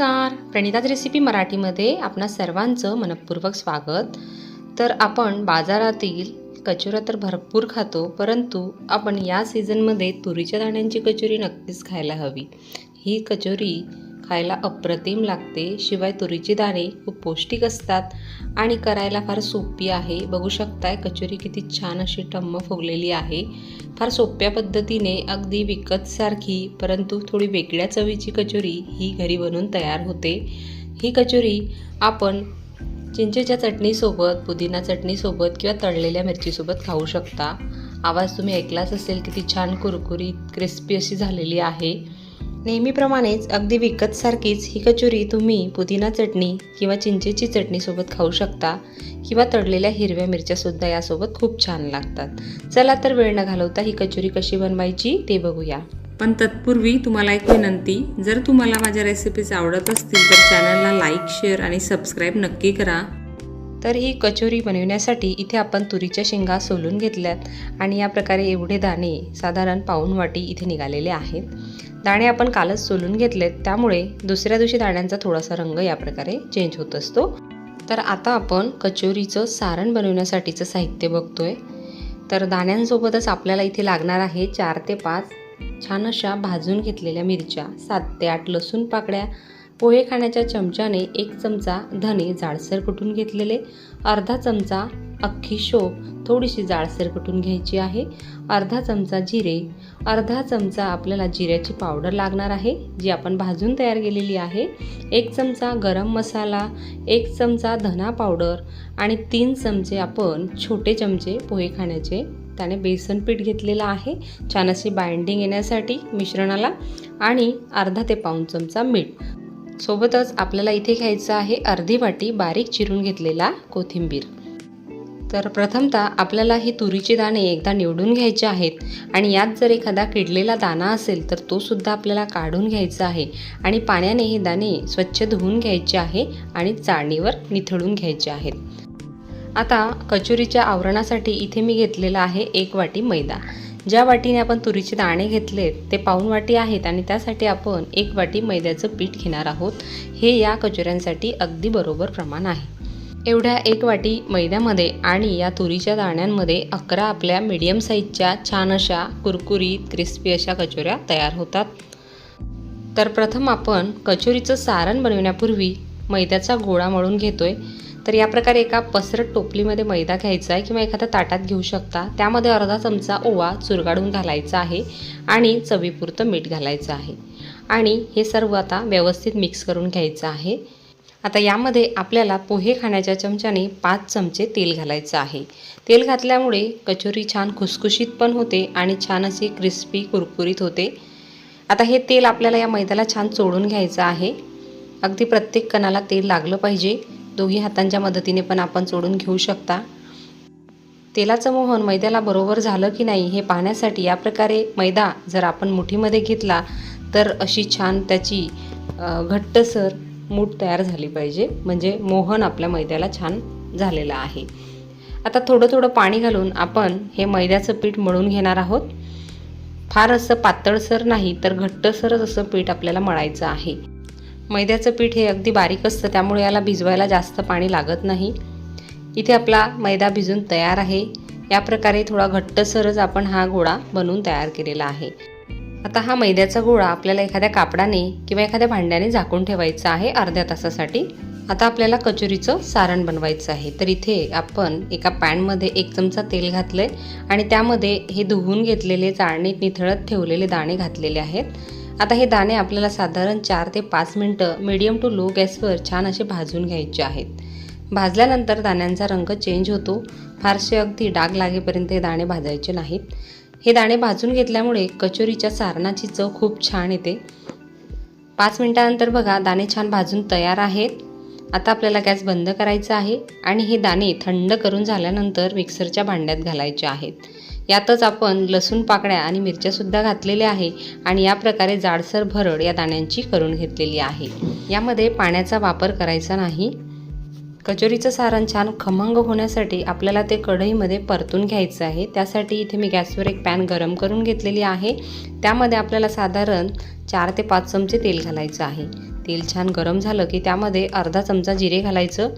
नमस्कार. प्रणिताज रेसिपी मराठीमध्ये आपणा सर्वांचं मनपूर्वक स्वागत. तर आपण बाजारातील कचोऱ्या तर भरपूर खातो परंतु आपण या सीझनमध्ये तुरीच्या दाण्यांची कचोरी नक्कीच खायला हवी. ही कचोरी खायला अप्रतिम लागते. शिवाय तुरीची दाणे खूप पौष्टिक असतात आणि करायला फार सोपी आहे. बघू शकताय कचोरी किती छान अशी टम्म फुगलेली आहे. फार सोप्या पद्धतीने अगदी विकतसारखी परंतु थोडी वेगळ्या चवीची कचोरी ही घरी बनवून तयार होते. ही कचोरी आपण चिंचेच्या चटणीसोबत पुदिना चटणीसोबत किंवा तळलेल्या मिरचीसोबत खाऊ शकता. आवाज तुम्ही ऐकलाच असेल किती छान कुरकुरीत क्रिस्पी अशी झालेली आहे. नेहमीप्रमाणेच अगदी विकतसारखीच ही कचोरी तुम्ही पुदिना चटणी किंवा चिंचेची चटणीसोबत खाऊ शकता किंवा तळलेल्या हिरव्या मिरच्यासुद्धा यासोबत खूप छान लागतात. चला तर वेळ न घालवता ही कचोरी कशी बनवायची ते बघूया. पण तत्पूर्वी तुम्हाला एक विनंती जर तुम्हाला माझ्या रेसिपीज आवडत असतील तर चॅनलला लाईक शेअर आणि सबस्क्राईब नक्की करा. तर ही कचोरी बनवण्यासाठी इथे आपण तुरीच्या शेंगा सोलून घेतल्यात आणि या प्रकारे एवढे दाणे साधारण पाऊण वाटी इथे निघालेले आहेत. दाणे आपण कालच सोलून घेतलेत त्यामुळे दुसऱ्या दिवशी दाण्यांचा थोडासा रंग या प्रकारे चेंज होत असतो. तर आता आपण कचोरीचं सारण बनवण्यासाठीचं साहित्य बघतोय. तर दाण्यांसोबतच आपल्याला इथे लागणार आहे चार ते पाच छान अशा भाजून घेतलेल्या मिरच्या सात ते आठ लसूण पाकड्या पोहे खाण्याच्या चमच्याने एक चमचा धने जाडसर कुटून घेतलेले अर्धा चमचा अख्खी शोप थोडीशी जाडसर कुटून घ्यायची आहे अर्धा चमचा जिरे अर्धा चमचा आपल्याला जिऱ्याची पावडर लागणार आहे जी आपण भाजून तयार केलेली आहे एक चमचा गरम मसाला एक चमचा धना पावडर आणि तीन चमचे आपण छोटे चमचे पोहे खाण्याचे त्याने बेसन पीठ घेतलेलं आहे छान अशी बाइंडिंग येण्यासाठी मिश्रणाला आणि अर्धा ते पाऊण चमचा मीठ. सोबतच आपल्याला इथे घ्यायचं आहे अर्धी वाटी बारीक चिरून घेतलेला कोथिंबीर. तर प्रथमतः आपल्याला ही तुरीचे दाणे एकदा निवडून घ्यायचे आहेत आणि यात जर एखादा किडलेला दाणा असेल तर तो सुद्धा आपल्याला काढून घ्यायचा आहे आणि पाण्याने हे दाणे स्वच्छ धुवून घ्यायचे आहे आणि चाळणीवर निथळून घ्यायचे आहेत. आता कचोरीच्या आवरणासाठी इथे मी घेतलेला आहे एक वाटी मैदा. ज्या वाटीने आपण तुरीचे दाणे घेतलेत ते पाऊन वाटी आहेत आणि त्यासाठी आपण एक वाटी मैद्याचं पीठ घेणार आहोत. हे या कचोऱ्यांसाठी अगदी बरोबर प्रमाण आहे. एवढ्या एक वाटी मैद्यामध्ये आणि या तुरीच्या दाण्यांमध्ये अकरा आपल्या मीडियम साईजच्या छान अशा कुरकुरीत क्रिस्पी अशा कचोऱ्या तयार होतात. तर प्रथम आपण कचोरीचं सारण बनवण्यापूर्वी मैद्याचा गोळा मळून घेतोय. तर या प्रकारे एका पसरट टोपलीमध्ये मैदा घ्यायचा आहे किंवा एखाद्या ताटात घेऊ शकता. त्यामध्ये अर्धा चमचा ओवा चुरगाडून घालायचा आहे आणि चवीपुरतं मीठ घालायचं आहे. आणि हे सर्व आता व्यवस्थित मिक्स करून घ्यायचं आहे. आता यामध्ये आपल्याला पोहे खाण्याच्या चमच्याने पाच चमचे तेल घालायचं आहे. तेल घातल्यामुळे कचोरी छान खुसखुशीत पण होते आणि छान अशी क्रिस्पी कुरकुरीत होते. आता हे तेल आपल्याला या मैद्याला छान चोडून घ्यायचं आहे. अगदी प्रत्येक कणाला तेल लागलं पाहिजे. दोन्ही हातांच्या मदतीने पण आपण चोडून घेऊ शकता. तेलाचं मोहन मैद्याला बरोबर झालं की नाही हे पाहण्यासाठी या प्रकारे मैदा जर आपण मुठीमध्ये घेतला तर अशी छान त्याची घट्टसर मूठ तयार झाली पाहिजे. म्हणजे मोहन आपल्या मैद्याला छान झालेलं आहे. आता थोडं थोडं पाणी घालून आपण हे मैद्याचं पीठ मळून घेणार आहोत. फार असं पातळसर नाही तर घट्टसरच असं पीठ आपल्याला मळायचं आहे. मैद्याचं पीठ हे अगदी बारीक असतं त्यामुळे याला भिजवायला जास्त पाणी लागत नाही. इथे आपला मैदा भिजून तयार आहे. या प्रकारे थोडा घट्टसरच आपण हा गोळा बनवून तयार केलेला आहे. आता हा मैद्याचा गोळा आपल्याला एखाद्या कापडाने किंवा एखाद्या भांड्याने झाकून ठेवायचा आहे अर्ध्या तासासाठी. आता आपल्याला कचोरीचं सारण बनवायचं आहे. तर इथे आपण एका पॅनमध्ये एक चमचा तेल घातलं आहे आणि त्यामध्ये हे धुवून घेतलेले चाळणीत निथळत ठेवलेले दाणे घातलेले आहेत. आता हे दाणे आपल्याला साधारण चार ते पाच मिनटं मीडियम टू लो गॅसवर छान असे भाजून घ्यायचे आहेत. भाजल्यानंतर दाण्यांचा रंग चेंज होतो. फारसे अगदी डाग लागेपर्यंत हे दाणे भाजायचे नाहीत. हे दाणे भाजून घेतल्यामुळे कचोरीच्या सारणाची चव खूप छान येते. पाच मिनटानंतर बघा दाणे छान भाजून तयार आहेत. आता आपल्याला गॅस बंद करायचा आहे आणि हे दाणे थंड करून झाल्यानंतर मिक्सरच्या भांड्यात घालायचे आहेत. यातच आपण लसूण पाकळ्या आणि मिरच्यासुद्धा घातलेल्या आहे आणि या प्रकारे जाडसर भरड या दाण्यांची करून घेतलेली आहे. यामध्ये पाण्याचा वापर करायचा नाही. कचोरीचं सारण छान खमंग होण्यासाठी आपल्याला ते कढईमध्ये परतून घ्यायचं आहे. त्यासाठी इथे मी गॅसवर एक पॅन गरम करून घेतलेली आहे. त्यामध्ये आपल्याला साधारण चार ते पाच चमचे तेल घालायचं आहे. तेल छान गरम झालं की त्यामध्ये अर्धा चमचा जिरे घालायचं.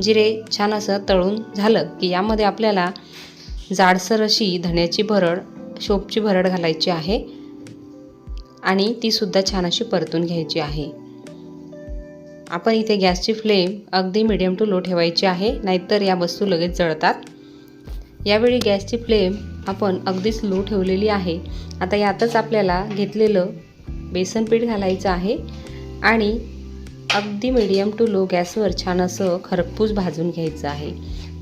जिरे छान असं तळून झालं की यामध्ये आपल्याला जाडसर अशी धण्याची भरड शोपची भरड घालायची आहे आणि तीसुद्धा छान अशी परतून घ्यायची आहे. आपण इथे गॅसची फ्लेम अगदी मिडियम टू लो ठेवायची आहे नाहीतर या वस्तू लगेच जळतात. यावेळी गॅसची फ्लेम आपण अगदीच लो ठेवलेली आहे. आता यातच आपल्याला घेतलेलं बेसन पीठ घालायचं आहे आणि अगदी मिडियम टू लो गॅसवर छान असं खरपूस भाजून घ्यायचं आहे.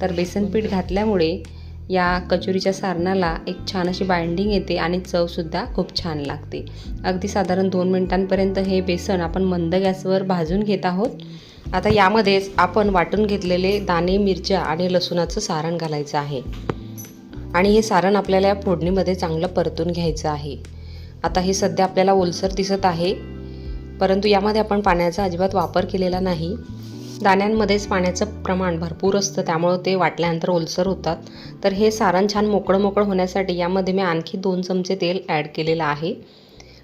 तर बेसन पीठ घातल्यामुळे या कचोरीच्या सारणाला एक छान अशी बाइंडिंग येते आणि चवसुद्धा खूप छान लागते. अगदी साधारण दोन मिनिटांपर्यंत हे बेसन आपण मंद गॅसवर भाजून घेत आहोत. आता यामध्येच आपण वाटून घेतलेले दाणे मिरच्या आणि लसूणाचं सारण घालायचं आहे. आणि हे सारण आपल्याला या फोडणीमध्ये चांगलं परतून घ्यायचं आहे. आता हे सध्या आपल्याला ओलसर दिसत आहे. परंतु यामध्ये आपण पाण्याचा अजिबात वापर केलेला नाही. दाण्यांमध्येच पाण्याचं प्रमाण भरपूर असतं त्यामुळं ते वाटल्यानंतर ओलसर होतात. तर हे सारण छान मोकळं मोकळं होण्यासाठी यामध्ये मी आणखी दोन चमचे तेल ॲड केलेलं आहे.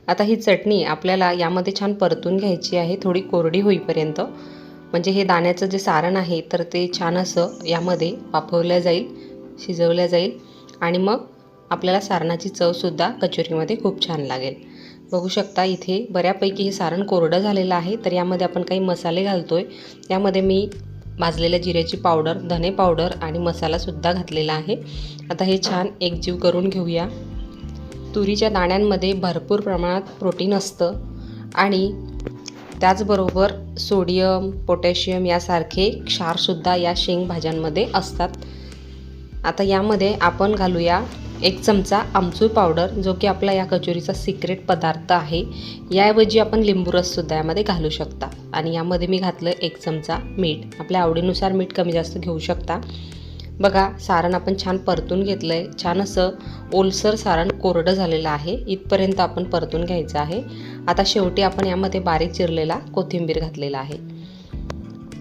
आता ही चटणी आपल्याला यामध्ये छान परतून घ्यायची आहे थोडी कोरडी होईपर्यंत. म्हणजे हे दाण्याचं जे सारण आहे तर ते छान असं यामध्ये वाफवलं जाईल शिजवलं जाईल. आणि मग आपल्याला सारणाची चवसुद्धा कचोरीमध्ये खूप छान लागेल. बघू शकता इथे बऱ्यापैकी हे सारण कोरडं झालेलं आहे तर यामध्ये आपण काही मसाले घालतो आहे यामध्ये मी भाजलेल्या जिऱ्याची पावडर धने पावडर आणि मसालासुद्धा घातलेला आहे. आता हे छान एकजीव करून घेऊया. तुरीच्या दाण्यांमध्ये भरपूर प्रमाणात प्रोटीन असतं आणि त्याचबरोबर सोडियम पोटॅशियम यासारखे क्षारसुद्धा या शेंग भाज्यांमध्ये असतात. आता यामध्ये आपण घालूया एक चमचा आमचूर पावडर जो की आपला या कचोरीचा सिक्रेट पदार्थ आहे. याऐवजी आपण लिंबू रससुद्धा यामध्ये घालू शकता. आणि यामध्ये मी घातलं एक चमचा मीठ. आपल्या आवडीनुसार मीठ कमी जास्त घेऊ शकता. बघा सारण आपण छान परतून घेतलं आहे छान असं ओलसर सारण कोरडं झालेलं आहे. इथपर्यंत आपण परतून घ्यायचं आहे. आता शेवटी आपण यामध्ये बारीक चिरलेला कोथिंबीर घातलेला आहे.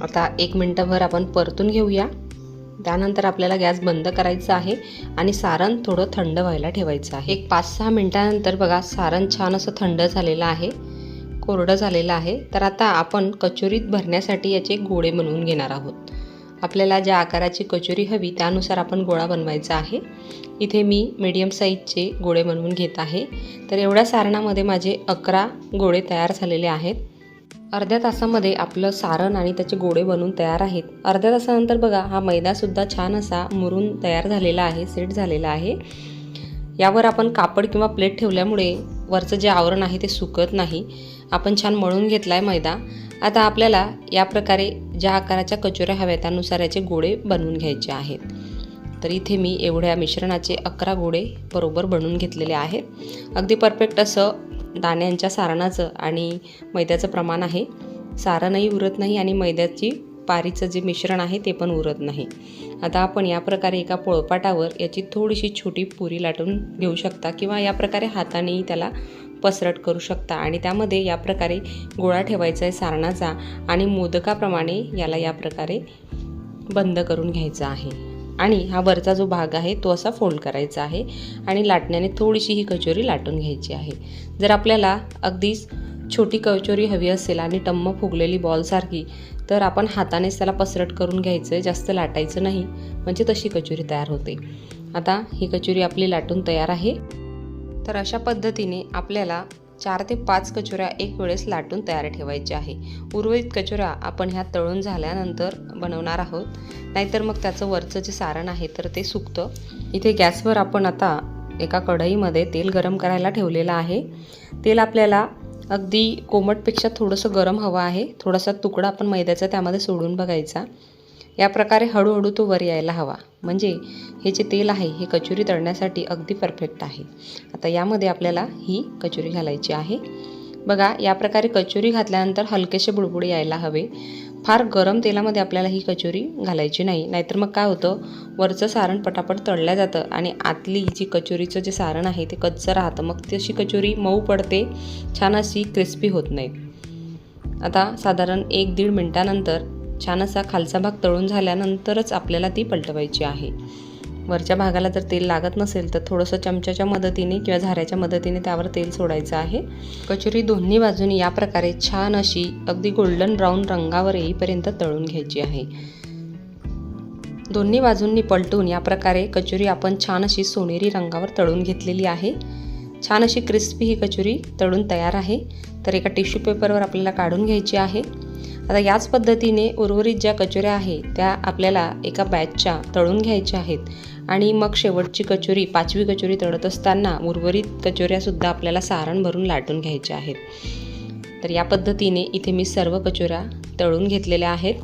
आता एक मिनटंभर आपण परतून घेऊया. त्यानंतर आपल्याला गॅस बंद करायचा आहे आणि सारण थोडं थंड व्हायला ठेवायचं आहे. एक पाच सहा मिनटानंतर बघा सारण छान असं थंड झालेलं आहे कोरडं झालेलं आहे. तर आता आपण कचोरीत भरण्यासाठी याचे गोळे बनवून घेणार आहोत. आपल्याला ज्या आकाराची कचोरी हवी त्यानुसार आपण गोळा बनवायचा आहे. इथे मी मीडियम साईजचे गोळे बनवून घेत आहे. तर एवढ्या सारणामध्ये माझे अकरा गोळे तयार झालेले आहेत. अर्ध्या तासामध्ये आपलं सारण आणि त्याचे गोळे बनवून तयार आहेत. अर्ध्या तासानंतर बघा हा मैदासुद्धा छान असा मुरून तयार झालेला आहे सेट झालेला आहे. यावर आपण कापड किंवा प्लेट ठेवल्यामुळे वरचं जे आवरण आहे ते सुकत नाही. आपण छान मळून घेतला आहे मैदा. आता आपल्याला या प्रकारे ज्या आकाराच्या कचोऱ्या हव्या त्यानुसार याचे गोळे बनवून घ्यायचे आहेत. तर इथे मी एवढ्या मिश्रणाचे अकरा गोळे बरोबर बनवून घेतलेले आहेत. अगदी परफेक्ट असं दाण्यांच्या सारणाचं आणि मैद्याचं प्रमाण आहे. सारणही उरत नाही आणि मैद्याची पारीचं जे मिश्रण आहे ते पण उरत नाही. आता आपण या प्रकारे एका पोळपाटावर याची थोडीशी छोटी पुरी लाटून घेऊ शकता किंवा या प्रकारे हातानेही त्याला पसरट करू शकता. आणि त्यामध्ये या प्रकारे गोळा ठेवायचा आहे सारणाचा आणि मोदकाप्रमाणे याला या प्रकारे बंद करून घ्यायचा आहे. आणि हा वरचा जो भाग आहे तो असा फोल्ड करायचा आहे आणि लाटण्याने थोडीशी ही कचोरी लाटून घ्यायची आहे. जर आपल्याला अगदीच छोटी कचोरी हवी असेल आणि टम्म फुगलेली बॉलसारखी तर आपण हातानेच त्याला पसरट करून घ्यायचं आहे जास्त लाटायचं नाही म्हणजे तशी कचोरी तयार होते. आता ही कचोरी आपली लाटून तयार आहे. तर अशा पद्धतीने आपल्याला चार ते पाच कचोऱ्या एक वेळेस लाटून तयार ठेवायच्या आहे. उर्वरित कचोऱ्या आपण ह्या तळून झाल्यानंतर बनवणार आहोत. नाहीतर मग त्याचं वरचं जे सारण आहे तर ते सुकतं. इथे गॅसवर आपण आता एका कढईमध्ये तेल गरम करायला ठेवलेलं आहे. तेल आपल्याला अगदी कोमटपेक्षा थोडंसं गरम हवं आहे. थोडासा तुकडा आपण मैद्याचा त्यामध्ये सोडून बघायचा. या प्रकारे हळूहळू तो वर यायला हवा. म्हणजे हे जे तेल आहे हे कचोरी तळण्यासाठी अगदी परफेक्ट आहे. आता यामध्ये आपल्याला ही कचोरी घालायची आहे. बघा या प्रकारे कचोरी घातल्यानंतर हलकेसे बुडबुडे यायला हवे. फार गरम तेलामध्ये आपल्याला ही कचोरी घालायची नाही. नाहीतर मग काय होतं? वरचं सारण पटापट तळलं जातं आणि आतली जी कचोरीचं जे सारण आहे ते कच्चं राहतं. मग तशी कचोरी मऊ पडते छान अशी क्रिस्पी होत नाही. आता साधारण एक दीड मिनटानंतर छान असा खालचा भाग तळून झाल्यानंतरच आपल्याला ती पलटवायची आहे. वरच्या भागाला जर तेल लागत नसेल तर थोडंसं चमच्याच्या मदतीने किंवा झाऱ्याच्या मदतीने त्यावर तेल सोडायचं आहे. कचोरी दोन्ही बाजूनी या प्रकारे छान अशी अगदी गोल्डन ब्राऊन रंगावर येईपर्यंत तळून घ्यायची आहे. दोन्ही बाजूंनी पलटून या प्रकारे कचोरी आपण छान अशी सोनेरी रंगावर तळून घेतलेली आहे. छान अशी क्रिस्पी ही कचोरी तळून तयार आहे. तर एका टिश्यू पेपरवर आपल्याला काढून घ्यायची आहे. आता याच पद्धतीने उर्वरित ज्या कचोऱ्या आहे त्या आपल्याला एका बॅचच्या तळून घ्यायच्या आहेत. आणि मग शेवटची कचोरी पाचवी कचोरी तळत असताना उर्वरित कचोऱ्यासुद्धा आपल्याला सारण भरून लाटून घ्यायच्या आहेत. तर या पद्धतीने इथे मी सर्व कचोऱ्या तळून घेतलेल्या आहेत.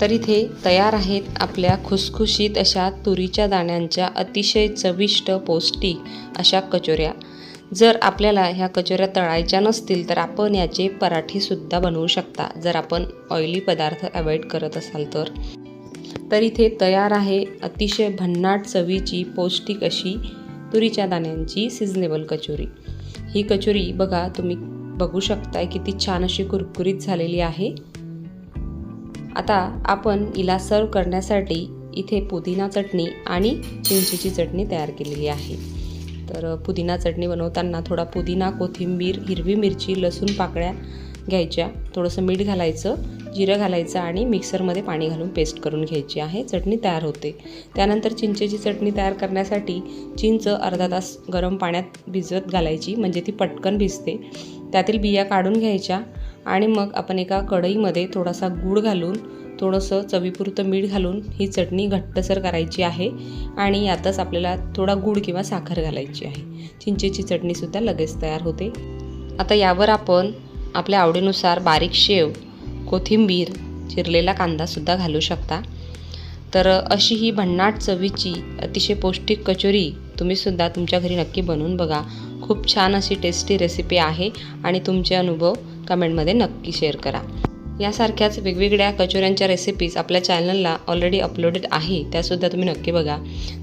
तर इथे तयार आहेत आपल्या खुसखुशीत अशा तुरीच्या दाण्यांच्या अतिशय चविष्ट पौष्टिक अशा कचोऱ्या. जर आपल्याला ह्या कचोऱ्या तळायच्या नसतील तर आपण याचे पराठेसुद्धा बनवू शकता. जर आपण ऑइली पदार्थ अवॉइड करत असाल तर. तर इथे तयार आहे अतिशय भन्नाट चवीची पौष्टिक अशी तुरीच्या दाण्यांची सिजनेबल कचोरी. ही कचोरी बघा तुम्ही बघू शकताय किती छान अशी कुरकुरीत झालेली आहे. आता आपण हिला सर्व करण्यासाठी इथे पुदिना चटणी आणि चिंचेची चटणी तयार केलेली आहे. तर पुदिना चटणी बनवताना थोडा पुदिना कोथिंबीर हिरवी मिरची लसूण पाकळ्या घ्यायच्या. थोडंसं मीठ घालायचं जिरं घालायचं आणि मिक्सरमध्ये पाणी घालून पेस्ट करून घ्यायची आहे. चटणी तयार होते. त्यानंतर चिंचेची चटणी तयार करण्यासाठी चिंच अर्धा तास गरम पाण्यात भिजवत घालायची म्हणजे ती पटकन भिजते. त्यातील बिया काढून घ्यायच्या आणि मग आपण एका कढईमध्ये थोडासा गूळ घालून थोडंसं चवीपुरतं मीठ घालून ही चटणी घट्टसर करायची आहे आणि यातच आपल्याला थोडा गूळ किंवा साखर घालायची आहे. चिंचेची चटणीसुद्धा लगेच तयार होते. आता यावर आपण आपल्या आवडीनुसार बारीक शेव कोथिंबीर चिरलेला कांदासुद्धा घालू शकता. तर अशी ही भन्नाट चवीची अतिशय पौष्टिक कचोरी तुम्हीसुद्धा तुमच्या घरी नक्की बनवून बघा. खूप छान अशी टेस्टी रेसिपी आहे आणि तुमचे अनुभव कमेंटमध्ये नक्की शेअर करा. यासारख्याच वेगवेगळ्या कचोऱ्यांच्या रेसिपीज आपल्या चॅनलला ऑलरेडी अपलोडेड आहे त्यासुद्धा तुम्ही नक्की बघा.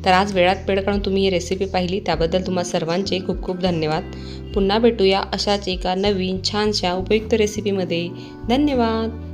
तर आज वेळात वेळ काढून तुम्ही ही रेसिपी पाहिली त्याबद्दल तुम्हा सर्वांचे खूप खूप धन्यवाद. पुन्हा भेटूया अशाच एका नवीन छानशा उपयुक्त रेसिपीमध्ये धन्यवाद!